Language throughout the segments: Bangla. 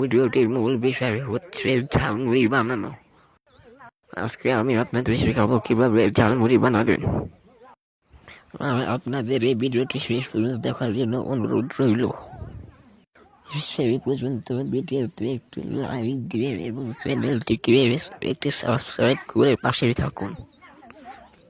ভিডিওটির বিষয় হচ্ছে ঝালমুড়ি বানানো আজকে আমি আপনাদের শেখাবো কীভাবে ঝালমুড়ি বানাবেন আপনাদের এই ভিডিওটি শেষ পর্যন্ত দেখার জন্য অনুরোধ রইল। সেই পর্যন্ত ভিডিওতে একটু লাইক দিয়ে এবং চ্যানেলটিকে একটি সাবস্ক্রাইব করে পাশে থাকুন।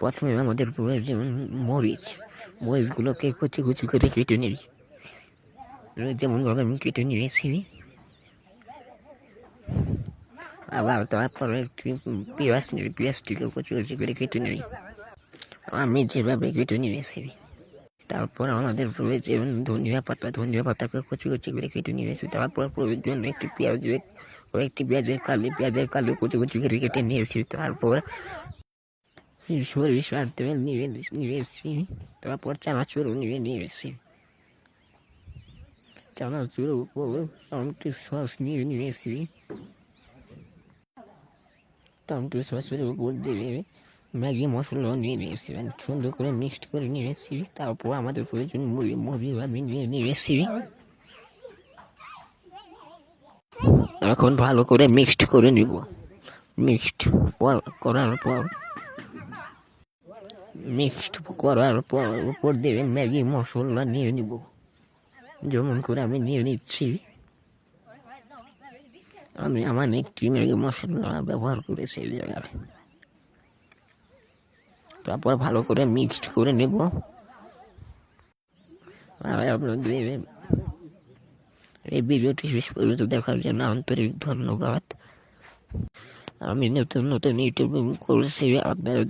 প্রথমে আমাদের প্রয়োজন মরিচ, মরিচগুলোকে কুচি কুচি করে কেটে নিই। যেমনভাবে আমি কেটে নিয়েছি। আবার তারপরে একটি পেঁয়াজ নিই, পেঁয়াজটিকে কুচি কুচি করে কেটে নিই। আমি যেভাবে কেটে নিয়েছি, তারপর আমাদের প্রয়োজন ধনিয়া পাতা, ধনিয়া পাতাকে কুচি কুচি করে কেটে নিয়েছি। তারপর প্রয়োজন একটি পেঁয়াজের ও একটি পেঁয়াজের কালি পেঁয়াজের কালি কুচি কুচি করে কেটে নিয়েছি। তারপর সরিষার তেল নিয়ে নিয়েছি তারপর চানাচুরও নিয়ে নিয়েছি চানাচুরের উপর টমেটো সস নিয়ে নিয়েছি টমেটো সসের উপর দিয়ে ম্যাগি মশলাও নিয়ে নিয়েছি সুন্দর করে মিক্সড করে নিয়েছি তারপর আমাদের প্রয়োজন মুড়ি মুড়ি আমি নিয়ে নিয়েছি এখন ভালো করে মিক্সড করে নিব। মিক্সড করার পর মিক্সড করার পর উপর দিয়ে ম্যাগি মশলা নিয়ে নিব। যেমন করে আমি নিয়ে নিচ্ছি। আমি আমার একটি ম্যাগি মশলা ব্যবহার করেছি এই জায়গায়। তারপর ভালো করে মিক্সড করে নেব। আর আপনাদের এই ভিডিওটি শেষ পর্যন্ত দেখার জন্য আন্তরিক ধন্যবাদ। আমি নতুন নতুন ইউটিউব করছি। আপনারা